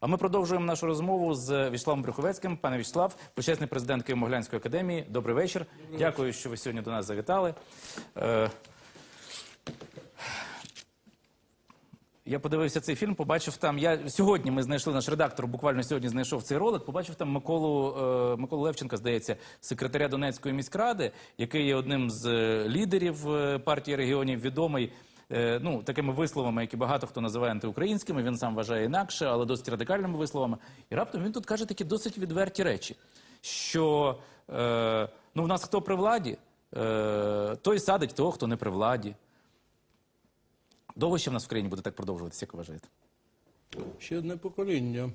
А ми продовжуємо нашу розмову з Вячеславом Брюховецьким. Пане Вячеслав, почесний президент Києво-Могилянської академії. Добрий вечір. Дякую, що ви сьогодні до нас завітали. Е, Я подивився цей фільм, побачив там. Я сьогодні ми знайшли наш редактор. Буквально сьогодні знайшов цей ролик. Побачив там Миколу е, Миколу Левченка, здається, секретаря Донецької міськради, який є одним з е, лідерів е, партії регіонів, відомий. Е, Ну, такими висловами, які багато хто називає антиукраїнськими, він сам вважає інакше, але досить радикальними висловами. І раптом він тут каже такі досить відверті речі, що е, ну, в нас хто при владі, е, той садить того, хто не при владі. Довго ще в нас в країні буде так продовжуватися, як вважаєте? Ще одне покоління.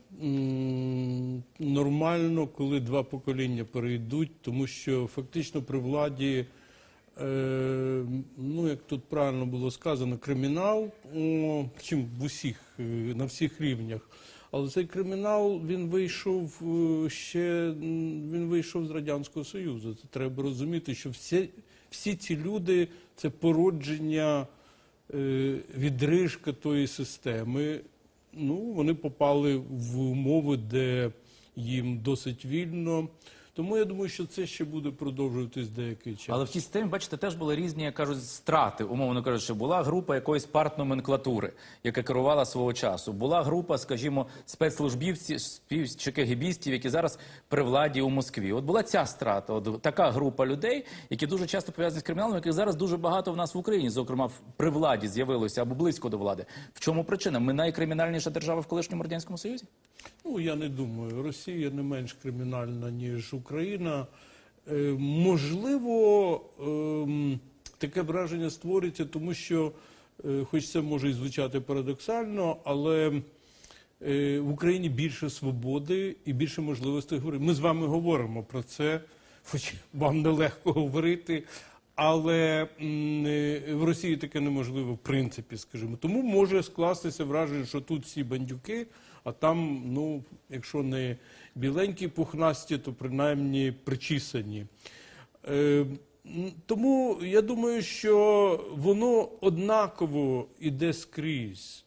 Нормально, коли два покоління перейдуть, тому що фактично при владі, ну як тут правильно було сказано, кримінал, чим в усіх, е, на всіх рівнях. Але цей кримінал він вийшов е, ще він вийшов з Радянського Союзу. Це треба розуміти, що всі, всі ці люди це породження е, відрижка тої системи. Ну, вони попали в умови, де їм досить вільно. Тому я думаю, що це ще буде продовжуватись деякий час. Але в тій системі, бачите, теж були різні, як кажуть, страти. Умовно кажучи, була група якоїсь партноменклатури, яка керувала свого часу. Була група, скажімо, спецслужбівців чи кегібістів, які зараз при владі у Москві. От була ця страта, от така група людей, які дуже часто пов'язані з криміналом, яких зараз дуже багато в нас в Україні, зокрема при владі з'явилося або близько до влади. В чому причина? Ми найкримінальніша держава в колишньому радянському союзі? Ну, я не думаю. Росія не менш кримінальна, ніж Україна. Е, можливо, ем, таке враження створюється, тому що, е, хоч це може і звучати парадоксально, але е, в Україні більше свободи і більше можливостей говорити. Ми з вами говоримо про це, хоч вам нелегко говорити. Але е, в Росії таке неможливо, в принципі, скажімо. Тому може скластися враження, що тут всі бандюки, а там, ну, якщо не біленькі пухнасті, то принаймні причісані. Е, тому я думаю, що воно однаково іде скрізь.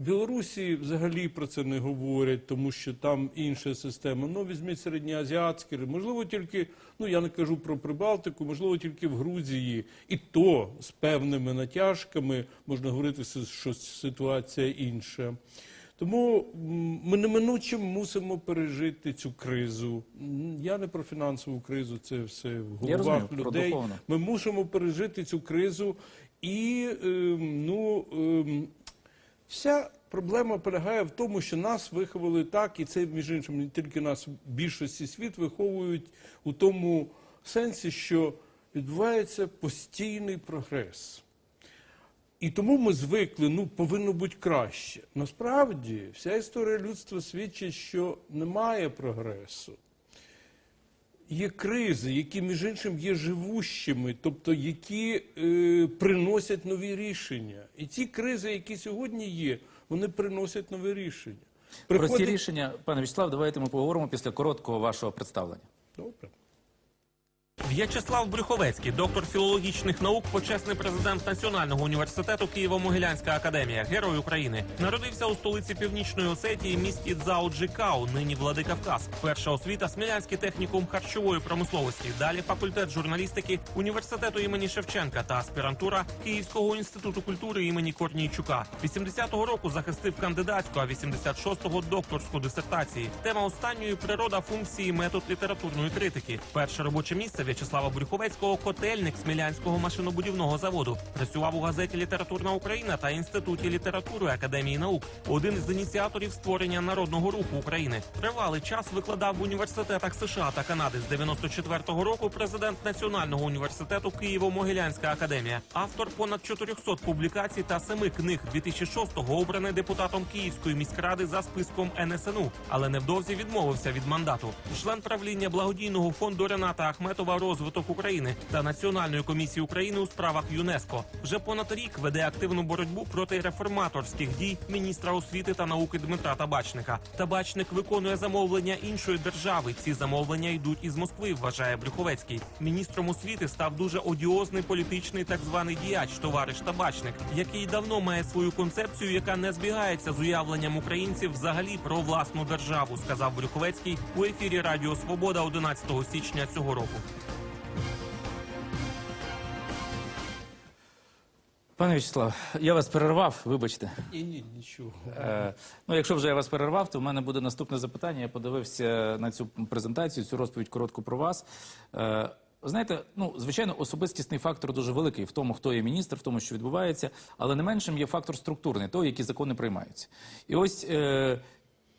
Білорусі взагалі про це не говорять, тому що там інша система. Ну, візьміть середньоазіатські, можливо, тільки, ну я не кажу про Прибалтику, можливо, тільки в Грузії, і то з певними натяжками можна говорити, що ситуація інша. Тому ми неминуче мусимо пережити цю кризу. Я не про фінансову кризу, це все в головах розумію, людей. Ми мусимо пережити цю кризу, і ем, ну, ем, вся проблема полягає в тому, що нас виховали так, і це, між іншим, не тільки нас, в більшості світ виховують у тому сенсі, що відбувається постійний прогрес. І тому ми звикли, ну, повинно бути краще. Насправді, вся історія людства свідчить, що немає прогресу. Є кризи, які, між іншим, є живущими, тобто які е, приносять нові рішення. І ці кризи, які сьогодні є, вони приносять нові рішення. Про ці рішення, пане Вячеслав, давайте ми поговоримо після короткого вашого представлення. Добре. В'ячеслав Брюховецький, доктор філологічних наук, почесний президент Національного університету Києво-Могилянська академія, герой України. Народився у столиці Північної Осетії, місті Дзао-Джикау, нині Владикавказ. Перша освіта Смілянський технікум харчової промисловості. Далі факультет журналістики університету імені Шевченка та аспірантура Київського інституту культури імені Корнійчука. 80-го року захистив кандидатську, а 86-го докторську дисертації. Тема останньої природа функції метод літературної критики. Перше робоче місце В'ячеслава Брюховецького котельник Смілянського машинобудівного заводу. Працював у газеті Літературна Україна та інституті літератури Академії наук. Один з ініціаторів створення народного руху України. Тривалий час викладав в університетах США та Канади. З 94-го року президент Національного університету Києво-Могилянська академія. Автор понад 400 публікацій та семи книг. 2006-го обраний депутатом Київської міськради за списком НСНУ, але невдовзі відмовився від мандату. Член правління благодійного фонду Рената Ахметова розвиток України та Національної комісії України у справах ЮНЕСКо. Вже понад рік веде активну боротьбу проти реформаторських дій міністра освіти та науки Дмитра Табачника. Табачник виконує замовлення іншої держави. Ці замовлення йдуть із Москви. Вважає Брюховецький. Міністром освіти став дуже одіозний політичний так званий діяч, товариш Табачник, який давно має свою концепцію, яка не збігається з уявленням українців взагалі про власну державу, сказав Брюховецький у ефірі Радіо Свобода 11 січня цього року. Пане Вячеслав, я вас перервав, вибачте. Ні, ні, нічого. Е, ну, якщо вже я вас перервав, то в мене буде наступне запитання. Я подивився на цю презентацію, цю розповідь коротку про вас. Е, знаєте, ну звичайно, особистісний фактор дуже великий в тому, хто є міністр, в тому, що відбувається, але не меншим є фактор структурний, того, які закони приймаються. І ось е,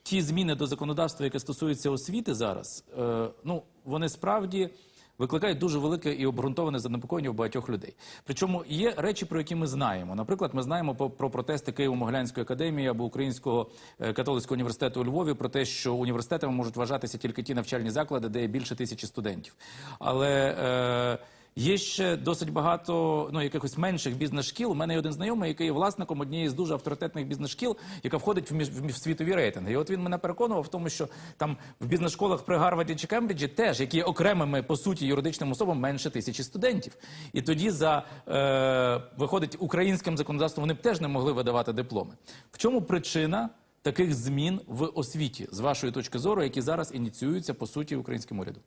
ті зміни до законодавства, яке стосується освіти зараз, е, ну вони справді. Викликають дуже велике і обґрунтоване занепокоєння у багатьох людей. Причому є речі, про які ми знаємо. Наприклад, ми знаємо про протести Києво-Могилянської академії або Українського е, католицького університету у Львові про те, що університетами можуть вважатися тільки ті навчальні заклади, де є більше тисячі студентів. Але е, Є ще досить багато ну, якихось менших бізнес-шкіл. У мене є один знайомий, який є власником однієї з дуже авторитетних бізнес-шкіл, яка входить в, між, в світові рейтинги. І от він мене переконував в тому, що там в бізнес-школах при Гарварді чи Кембриджі теж, які є окремими по суті юридичним особам, менше тисячі студентів. І тоді за е, виходить українським законодавством вони б теж не могли видавати дипломи. В чому причина? Таких змін в освіті, з вашої точки зору, які зараз ініціюються по суті українським урядом.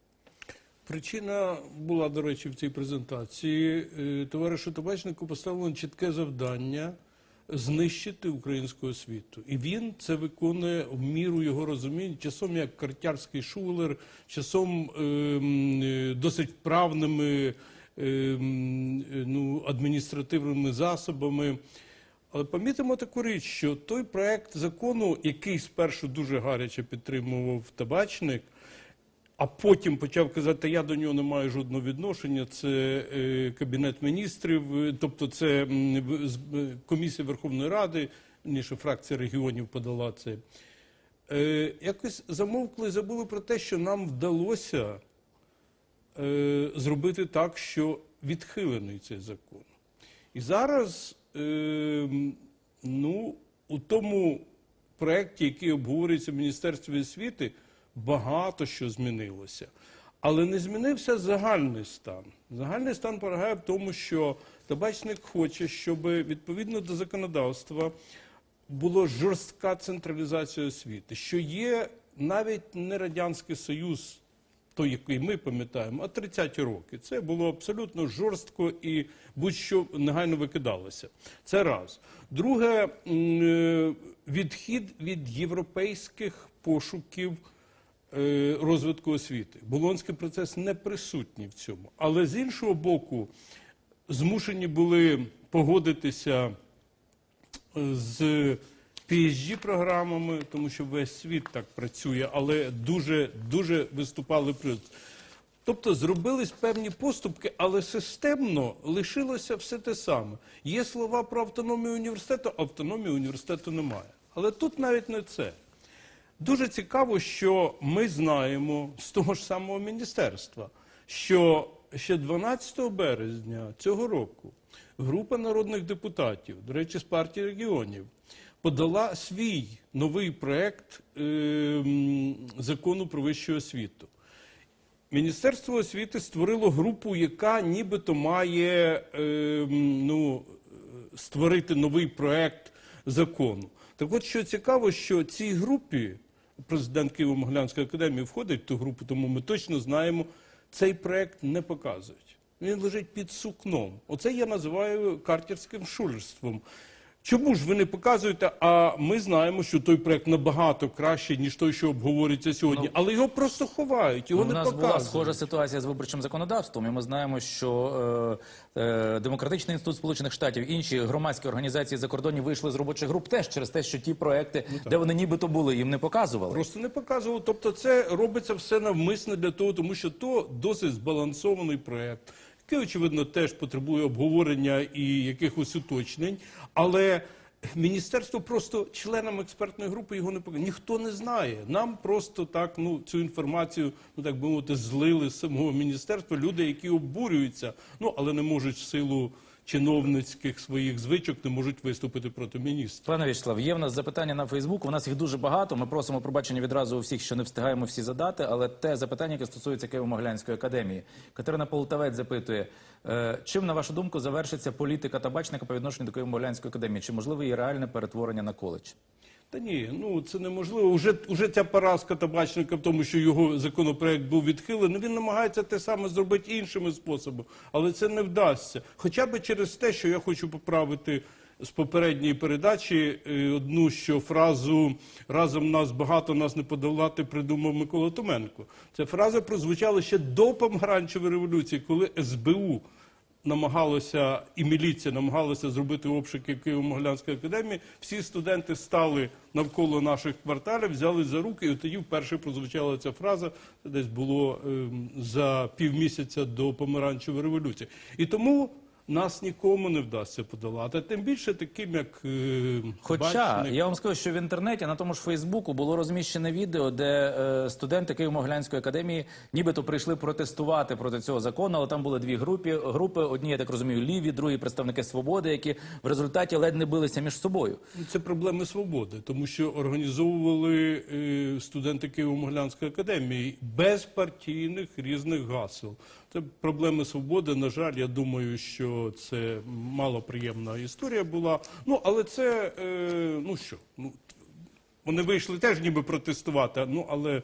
Причина була, до речі, в цій презентації. Е, Товаришу Табачнику поставлено чітке завдання знищити українську освіту. І він це виконує в міру його розуміння, часом як картярський шулер, часом ем, е, досить вправними ем, е, ну, адміністративними засобами. Але помітимо таку річ, що той проект закону, який спершу дуже гаряче підтримував табачник, а потім почав казати, я до нього не маю жодного відношення. Це е, кабінет міністрів, е, тобто це е, комісія Верховної Ради, ніж фракція регіонів подала це. Якось замовкли, забули про те, що нам вдалося зробити так, що відхилений цей закон. І зараз, ну, у тому проєкті, який обговорюється в Міністерстві освіти, багато що змінилося. Але не змінився загальний стан. Загальний стан полягає в тому, що табачник хоче, щоб відповідно до законодавства була жорстка централізація освіти, що є навіть не Радянський Союз, той, який ми пам'ятаємо, а 30-ті роки. Це було абсолютно жорстко і будь-що негайно викидалося. Це раз. Друге, е, відхід від європейських пошуків розвитку освіти. Болонський процес не присутній в цьому. Але з іншого боку, змушені були погодитися з phd програмами, тому що весь світ так працює, але дуже дуже виступали плюс. Тобто зробились певні поступки, але системно лишилося все те саме. Є слова про автономію університету, автономії університету немає. Але тут навіть не це. Дуже цікаво, що ми знаємо з того ж самого міністерства, що ще 12 березня цього року група народних депутатів, до речі, з партії регіонів, подала свій новий проект е, закону про вищу освіту. Міністерство освіти створило групу, яка нібито має е, ну, створити новий проект закону. Так от, що цікаво, що цій групі, президент Києво-Могилянської академії входить в ту групу, тому ми точно знаємо, цей проект не показують. Він лежить під сукном. Оце я називаю картерським шулерством. Чому ж ви не показуєте? А ми знаємо, що той проект набагато кращий, ніж той, що обговорюється сьогодні. Але його просто ховають, його Ну, У нас показують. була схожа ситуація з виборчим законодавством, і ми знаємо, що е, е, Демократичний інститут Сполучених Штатів, інші громадські організації за кордоні вийшли з робочих груп теж через те, що ті проекти, де вони нібито були, їм не показували. Просто не показував. Тобто, це робиться все навмисно для того, тому що то досить збалансований проект, який, очевидно, теж потребує обговорення і якихось уточнень. Але Міністерство просто членам експертної групи його не показує. Ніхто не знає. Нам просто так ну цю інформацію, ну так би мовити, злили з самого міністерства. Люди, які обурюються, ну але не можуть в силу чиновницьких своїх звичок, не можуть виступити проти міністра. Пане Вячеслав, є в нас запитання на Фейсбук. У нас їх дуже багато. Ми просимо пробачення відразу у всіх, що не встигаємо всі задати. Але те запитання, яке стосується Києво-Могилянської академії, Катерина Полтавець запитує: е, чим на вашу думку завершиться політика табачника по відношенню до Києво-Могилянської академії? Чи можливе її реальне перетворення на коледж? Та ні, ну це неможливо. Уже, уже ця поразка табачника в тому, що його законопроект був відхилений. Він намагається те саме зробити іншими способами, але це не вдасться. Хоча б через те, що я хочу поправити з попередньої передачі е, одну, що фразу разом нас багато нас не подолати придумав Микола Томенко. Ця фраза прозвучала ще до помаранчевої революції, коли СБУ намагалося і міліція намагалася зробити обшуки Києво-Могилянської академії, всі студенти стали навколо наших кварталів, взяли за руки, і тоді вперше прозвучала ця фраза. Десь було ем, за півмісяця до помаранчевої революції. І тому нас нікому не вдасться подолати. Тим більше таким, як е, Хоча Бачник. я вам скажу, що в інтернеті на тому ж Фейсбуку було розміщене відео, де е, студенти Києво-Могилянської академії нібито прийшли протестувати проти цього закону, але там були дві групи. Групи одні, я так розумію, ліві, другі представники свободи, які в результаті ледь не билися між собою. Ну, Це проблеми свободи, тому що організовували е, студенти Києво-Могилянської академії без партійних різних гасел. Це проблеми свободи. На жаль, я думаю, що це малоприємна історія була. Ну але це е, ну що, ну вони вийшли теж ніби протестувати, ну але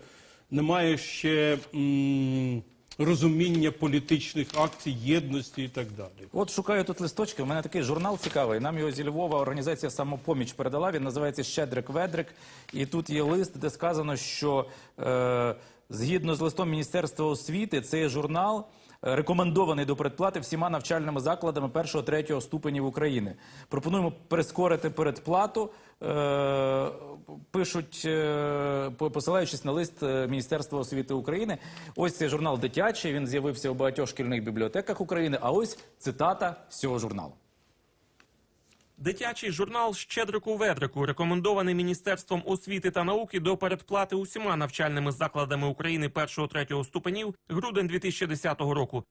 немає ще м, розуміння політичних акцій, єдності і так далі. От шукаю тут листочки. У мене такий журнал цікавий. Нам його зі Львова організація самопоміч передала. Він називається Щедрик Ведрик. І тут є лист, де сказано, що е, згідно з листом Міністерства освіти, цей журнал. е, Рекомендований до передплати всіма навчальними закладами першого третього ступенів України. Пропонуємо прискорити передплату. Е, пишуть, е, посилаючись на лист Міністерства освіти України. Ось цей журнал дитячий. Він з'явився у багатьох шкільних бібліотеках України. А ось цитата з цього журналу. Дитячий журнал Щедрику Ведрику рекомендований Міністерством освіти та науки до передплати усіма навчальними закладами України першого-третього ступенів грудень 2010 року.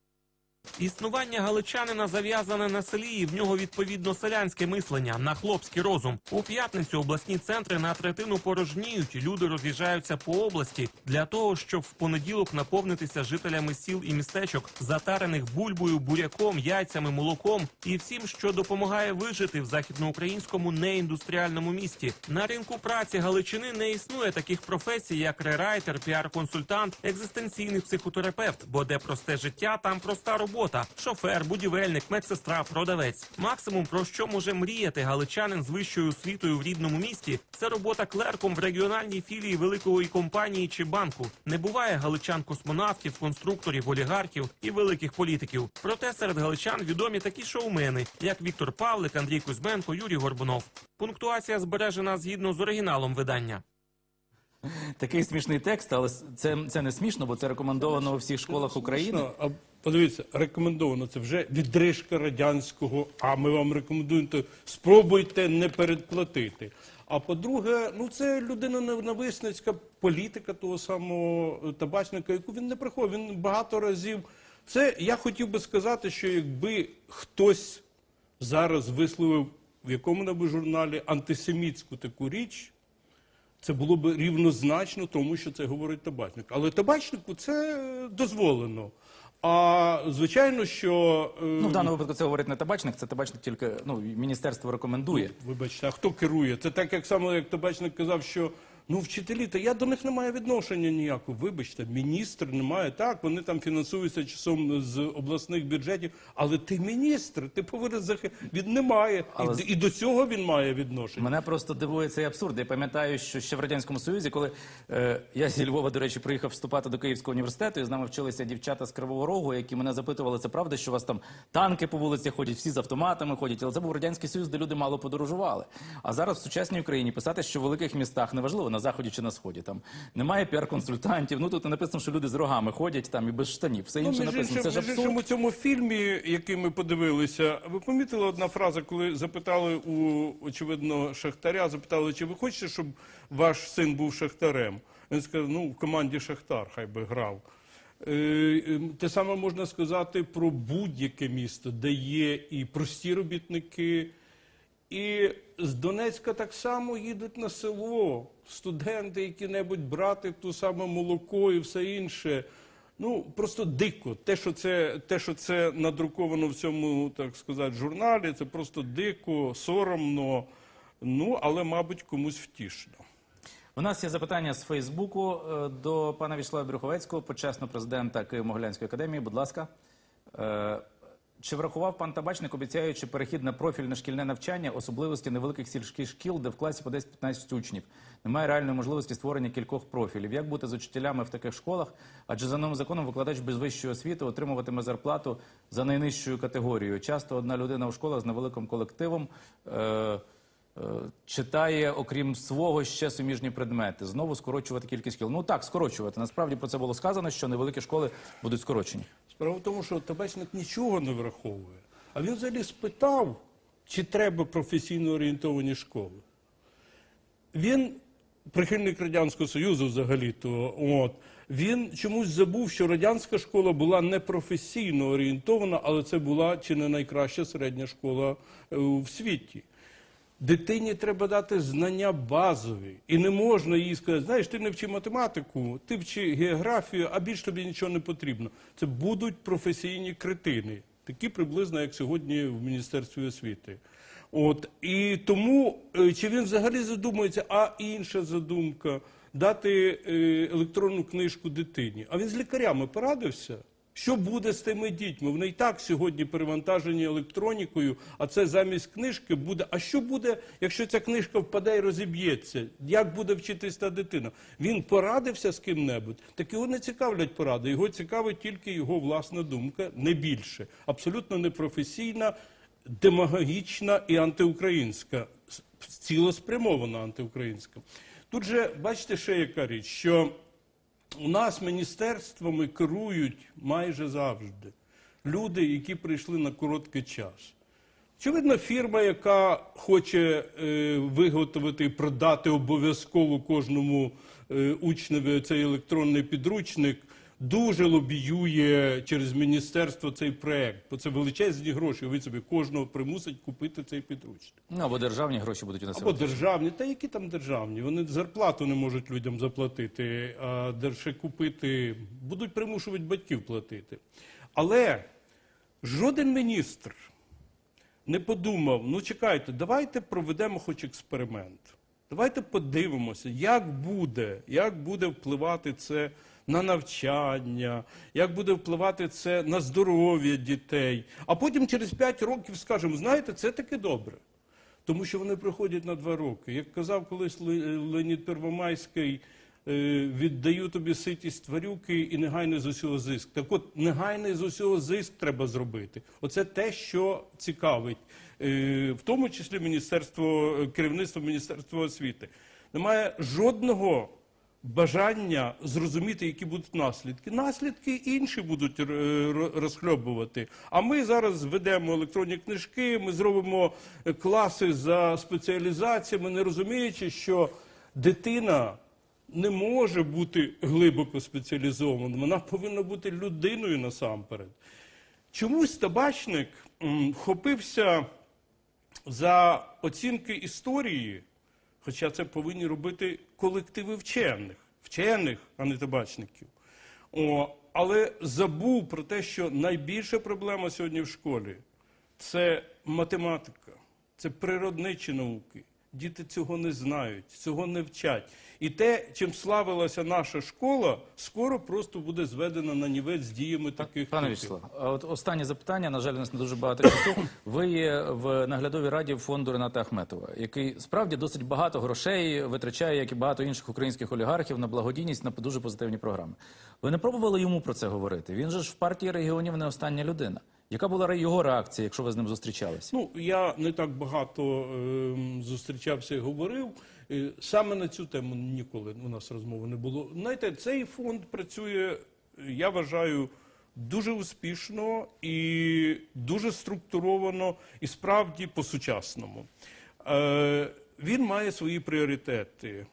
Існування галичанина зав'язане на селі, і в нього відповідно селянське мислення, на хлопський розум. У п'ятницю обласні центри на третину порожніють. Люди роз'їжджаються по області для того, щоб в понеділок наповнитися жителями сіл і містечок, затарених бульбою, буряком, яйцями, молоком і всім, що допомагає вижити в західноукраїнському неіндустріальному місті. На ринку праці Галичини не існує таких професій, як рерайтер, піар-консультант, екзистенційний психотерапевт, бо де просте життя, там проста робота. Шофер, будівельник, медсестра, продавець. Максимум про що може мріяти галичанин з вищою освітою в рідному місті, це робота клерком в регіональній філії великої компанії чи банку. Не буває галичан-космонавтів, конструкторів, олігархів і великих політиків. Проте серед галичан відомі такі шоумени, як Віктор Павлик, Андрій Кузьменко, Юрій Горбунов. Пунктуація збережена згідно з оригіналом видання. Такий смішний текст, але це, це не смішно, бо це рекомендовано у всіх школах України. А подивіться, рекомендовано це вже відрижка радянського. А ми вам рекомендуємо, то спробуйте не передплатити. А по-друге, ну це людина ненависницька політика того самого табачника, яку він не приховує. Він багато разів. Це я хотів би сказати, що якби хтось зараз висловив в якому-небудь журналі антисемітську таку річ, це було б рівнозначно тому, що це говорить табачник. Але табачнику це дозволено. А звичайно, що е, Ну, в даному випадку це говорить не табачник, це табачник тільки ну, міністерство рекомендує. вибачте, а хто керує? Це так, як саме як табачник казав, що ну вчителі, та я до них не маю відношення ніякого. Вибачте, міністр не має так. Вони там фінансуються часом з обласних бюджетів. Але ти міністр, ти повинен захи... Він не має. Але І, і до цього він має відношення. Мене просто дивує цей абсурд. Я пам'ятаю, що ще в радянському союзі, коли е, я зі Львова, до речі, приїхав вступати до Київського університету, і з нами вчилися дівчата з Кривого Рогу, які мене запитували, це правда, що у вас там танки по вулицях ходять, всі з автоматами ходять. Але це був радянський союз, де люди мало подорожували. А зараз в сучасній Україні писати, що в великих містах неважливо на заході чи на сході. Там немає піар-консультантів. Ну тут написано, що люди з рогами ходять там і без штанів. Все інше Ну, написано. Це іншим, ж між іншим, у цьому фільмі, який ми подивилися, ви помітили одна фраза, коли запитали у очевидно шахтаря, запитали, чи ви хочете, щоб ваш син був шахтарем? Він сказав, ну в команді Шахтар хай би грав. Е, е, Те саме можна сказати про будь-яке місто, де є і прості робітники, і з Донецька так само їдуть на село студенти, які-небудь брати ту саме молоко і все інше. Ну просто дико. Те, що це, те, що це надруковано в цьому, так сказати, журналі, це просто дико, соромно. Ну, але, мабуть, комусь втішно. У нас є запитання з Фейсбуку е, до пана Вячеслава Брюховецького, почесного президента Києво-Могилянської академії. Будь ласка. Чи врахував пан Табачник, обіцяючи перехід на профільне шкільне навчання, особливості невеликих сільських шкіл, де в класі по 10-15 учнів? Немає реальної можливості створення кількох профілів. Як бути з учителями в таких школах? Адже за новим законом викладач без вищої освіти отримуватиме зарплату за найнижчою категорією. Часто одна людина у школах з невеликим колективом. Е, е, читає, окрім свого, ще суміжні предмети. Знову скорочувати кількість шкіл. Ну так, скорочувати. Насправді про це було сказано, що невеликі школи будуть скорочені. Справа в тому, що табачник нічого не враховує. А він взагалі спитав, чи треба професійно орієнтовані школи. Він прихильник Радянського Союзу взагалі-то. От. Він чомусь забув, що радянська школа була не професійно орієнтована, але це була чи не найкраща середня школа е, в світі. Дитині треба дати знання базові. І не можна їй сказати, знаєш, ти не вчи математику, ти вчи географію, а більш тобі нічого не потрібно. Це будуть професійні критини, такі приблизно, як сьогодні в Міністерстві освіти. От і тому е, чи він взагалі задумується, а інша задумка дати е, електронну книжку дитині. А він з лікарями порадився. Що буде з тими дітьми? Вони і так сьогодні перевантажені електронікою, а це замість книжки буде. А що буде, якщо ця книжка впаде і розіб'ється? Як буде вчитись та дитина? Він порадився з ким-небудь, так його не цікавлять поради. Його цікавить тільки його власна думка, не більше. Абсолютно непрофесійна, демагогічна і антиукраїнська, цілеспрямована антиукраїнська. Тут же бачите ще яка річ, що у нас міністерствами керують майже завжди люди, які прийшли на короткий час. Очевидно, фірма, яка хоче е, виготовити і продати обов'язково кожному е, учневі цей електронний підручник, дуже лобіює через міністерство цей проект, бо це величезні гроші. Ви собі кожного примусить купити цей підручник. Ну або державні гроші будуть у нас. Або державні, та які там державні? Вони зарплату не можуть людям заплатити, а держи купити, будуть примушувати батьків платити. Але жоден міністр не подумав: ну чекайте, давайте проведемо хоч експеримент. Давайте подивимося, як буде, як буде впливати це на навчання, як буде впливати це на здоров'я дітей. А потім через 5 років скажемо, знаєте, це таки добре. Тому що вони приходять на два роки. Як казав колись Ле- Леонід Первомайський, е, віддаю тобі ситість тварюки і негайний з усього зиск. Так от, негайний з усього зиск треба зробити. Оце те, що цікавить, е, в тому числі міністерство, керівництво Міністерства освіти. Немає жодного бажання зрозуміти, які будуть наслідки. Наслідки інші будуть розхльобувати. А ми зараз ведемо електронні книжки, ми зробимо класи за спеціалізаціями, не розуміючи, що дитина не може бути глибоко спеціалізована. Вона повинна бути людиною насамперед. Чомусь табачник м, вхопився за оцінки історії, хоча це повинні робити колективи вчених, вчених, а не табачників. О, але забув про те, що найбільша проблема сьогодні в школі це математика, це природничі науки. Діти цього не знають, цього не вчать. І те, чим славилася наша школа, скоро просто буде зведено на нівець з діями таких Пане. Вячеслав, а от останнє запитання. На жаль, у нас не дуже багато часу. Ви є в наглядовій раді фонду Рената Ахметова, який справді досить багато грошей витрачає, як і багато інших українських олігархів, на благодійність на дуже позитивні програми. Ви не пробували йому про це говорити? Він же ж в партії регіонів не остання людина. Яка була його реакція, якщо ви з ним зустрічались? Ну, я не так багато ем, зустрічався і говорив. Е, Саме на цю тему ніколи у нас розмови не було. Знаєте, цей фонд працює, я вважаю, дуже успішно і дуже структуровано, і справді по-сучасному. Е, Він має свої пріоритети.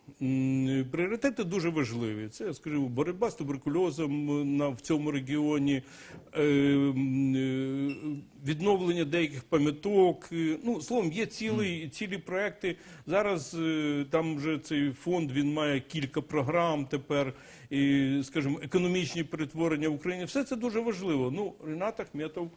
Пріоритети дуже важливі. Це, скажімо, боротьба з туберкульозом на, в цьому регіоні, е, е, відновлення деяких пам'яток. Е, Ну, словом, є цілі, цілі проекти. Зараз там вже цей фонд він має кілька програм тепер, і, скажімо, економічні перетворення в Україні. Все це дуже важливо. Ну, Ренат Ахметов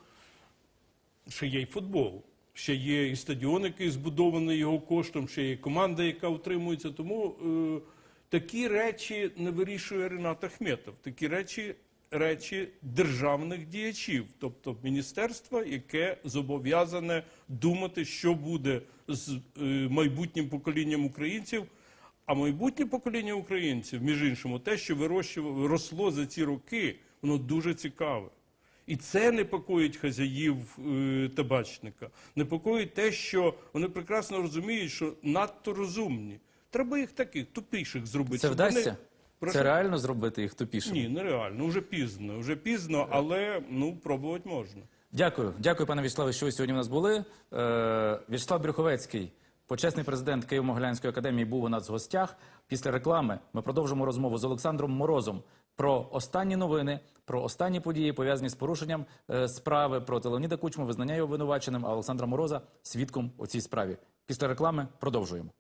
ще є й футбол, ще є і стадіон, який збудований його коштом, ще є команда, яка утримується. Тому е, такі речі не вирішує Ренат Ахметов. Такі речі речі державних діячів, тобто міністерства, яке зобов'язане думати, що буде з е, майбутнім поколінням українців. А майбутнє покоління українців, між іншим, те, що вирощувало, росло за ці роки, воно дуже цікаве. І це непокоїть хазяїв е, табачника. Непокоїть те, що вони прекрасно розуміють, що надто розумні. Треба їх таких тупіших зробити. Це вдасться? Прошу? Це реально зробити їх тупішими? Ні, нереально. Вже пізно. Вже пізно, але ну пробувати можна. Дякую, дякую, пане Вячеславе, що ви сьогодні в нас були. Е, Вячеслав Брюховецький, почесний президент Києво-Могилянської академії, був у нас в гостях. Після реклами ми продовжимо розмову з Олександром Морозом про останні новини, про останні події, пов'язані з порушенням е, справи проти Леоніда Кучма, визнання його винуваченим, а Олександра Мороза свідком у цій справі. Після реклами продовжуємо.